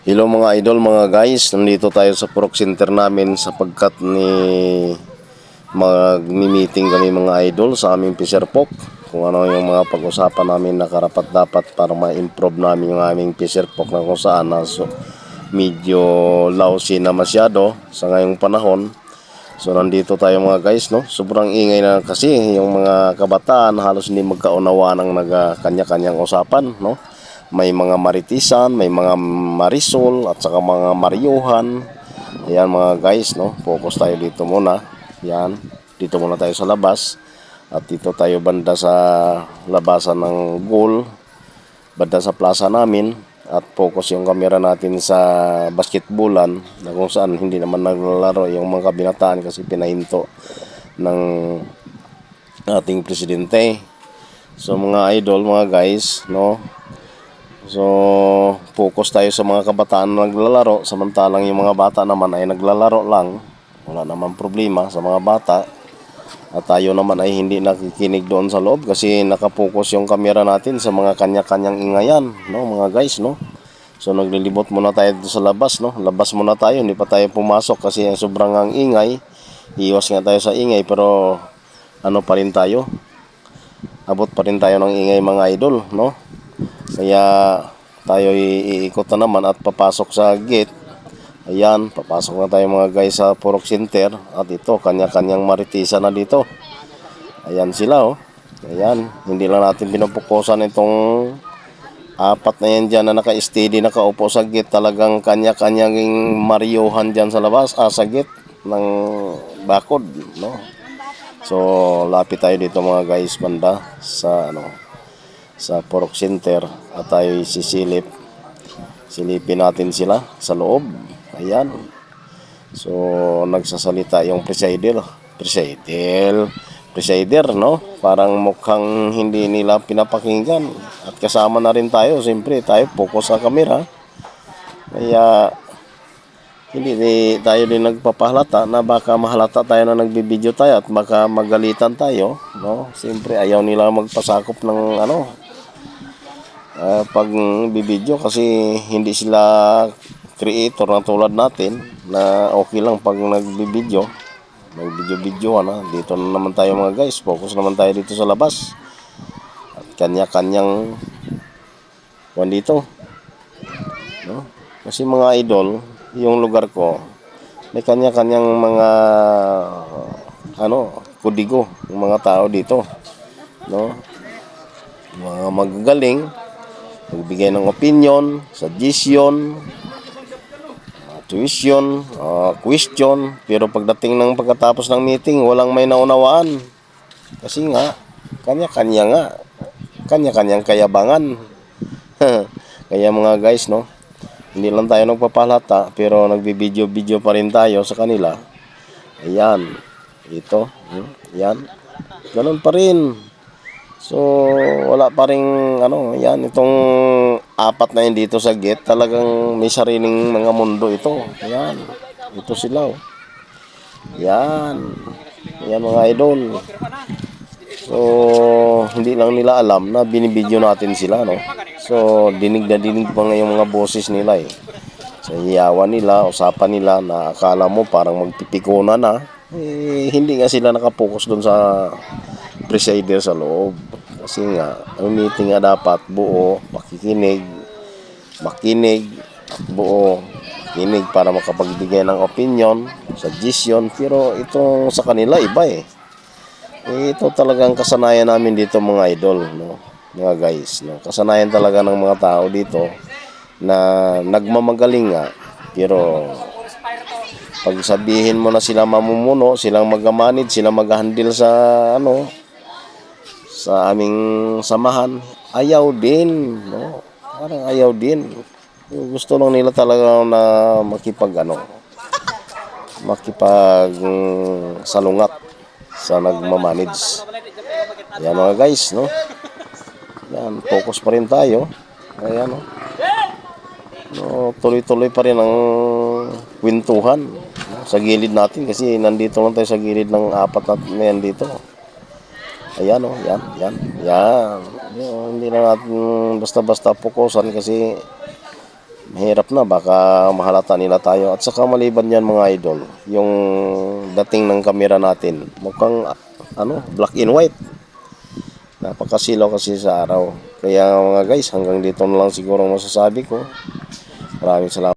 Hello mga idol, mga guys. Nandito tayo sa Purok Center namin sapagkat ni magmi-meeting kami mga idol sa aming Fisher Pok. Kung ano yung mga pag-usapan namin na karapat dapat para ma-improve namin yung aming Fisher Pok na kung saan na so, medyo lousy na masyado sa ngayong panahon. So nandito tayo mga guys, no? Sobrang ingay na kasi yung mga kabataan halos hindi magkaunawa ng nagkanya-kanyang usapan, no? May mga maritisan, may mga marisol at saka mga mariuhan. Ayan mga guys, no? Focus tayo dito muna. Yan, dito muna tayo sa labas. At dito tayo banda sa labasan ng goal, banda sa plaza namin. At focus yung camera natin sa basketballan na kung saan hindi naman naglalaro yung mga kabinataan kasi pinahinto ng ating presidente. So mga idol, mga guys, no? So, focus tayo sa mga kabataan na naglalaro samantalang yung mga bata naman ay naglalaro lang. Wala naman problema sa mga bata. At tayo naman ay hindi nakikinig doon sa loob kasi nakapokus yung camera natin sa mga kanya-kanyang ingayan, no, mga guys, no. So naglilibot muna tayo sa labas, no. Labas muna tayo, hindi pa tayo pumasok kasi sobrang ang ingay. Iwas nga tayo sa ingay pero ano pa rin tayo. Abot pa rin tayo ng ingay mga idol, no. Kaya tayo iikot na naman at papasok sa gate. Ayan, papasok na tayo mga guys sa Purok Center. At ito, kanya-kanyang maritisa na dito. Ayan sila oh. Ayan, hindi lang natin pinupukusan itong apat na yan dyan na naka-steady, nakaupo sa gate. Talagang kanya-kanyang mariuhan dyan sa labas, ah, sa gate ng bakod, no? So, lapit tayo dito mga guys, banda sa ano, sa Purok Center at tayo sisilip. Silipin natin sila sa loob. Ayan. So, nagsasalita yung presider. Presider. Presider, no? Parang mukhang hindi nila pinapakinggan. At kasama na rin tayo. Siyempre, tayo focus sa camera. Kaya, hindi di, tayo din nagpapahalata na baka mahalata tayo na nagbibideo tayo at baka magalitan tayo, no? Siyempre, ayaw nila magpasakop ng ano, uh, pag bibideo kasi hindi sila creator na tulad natin na okay lang pag nagbibideo nagbideo-video na dito na naman tayo mga guys focus naman tayo dito sa labas. At kanya-kanyang kuwan dito. No? kasi mga idol yung lugar ko may kanya-kanyang mga ano kudigo yung mga tao dito. No? Mga magagaling magbigay ng opinion, suggestion, uh, tuition, uh, question. Pero pagdating ng pagkatapos ng meeting, walang may naunawaan. Kasi nga, kanya-kanya nga. Kanya-kanyang kayabangan. Kaya mga guys, no? Hindi lang tayo nagpapalata, pero nagbibideo-video pa rin tayo sa kanila. Ayan. Ito. Hmm, yan. Ganun pa rin. So, wala pa rin, ano, yan, itong apat na yun dito sa gate, talagang may sariling mga mundo ito. Yan, ito sila, oh. Yan, yan mga idol. So, hindi lang nila alam na binibideo natin sila, no? So, dinig na dinig pa nga yung mga boses nila, eh. Sa hiyawan nila, usapan nila na akala mo parang magpipikuna na. Eh, hindi nga sila nakapokus doon sa presider sa loob. Kasi nga, ang meeting nga dapat buo, makikinig, makinig, buo, makinig para makapagbigay ng opinion, suggestion. Pero itong sa kanila, iba eh. eh ito talagang kasanayan namin dito mga idol, no? mga guys. No? Kasanayan talaga ng mga tao dito na nagmamagaling nga. Pero pag sabihin mo na sila mamumuno, silang mag-manage, silang mag-handle sa ano, sa aming samahan, ayaw din, no? Parang ayaw din. Gusto lang nila talaga na makipag ano, makipag mm, salungat sa nagmamanage. Yan mga guys, no? Yan, focus pa rin tayo. Ayan, no? No, tuloy-tuloy pa rin ang kwentuhan sa gilid natin kasi nandito lang tayo sa gilid ng apat na yan dito. Ayan oh, yan, yan, yan. Yan, hindi na natin basta-basta pukusan kasi hirap na baka mahalata nila tayo. At saka maliban yan mga idol yung dating ng kamera natin mukhang ano black and white. Napakasilaw kasi sa araw. Kaya mga guys hanggang dito na lang siguro masasabi ko. Maraming salamat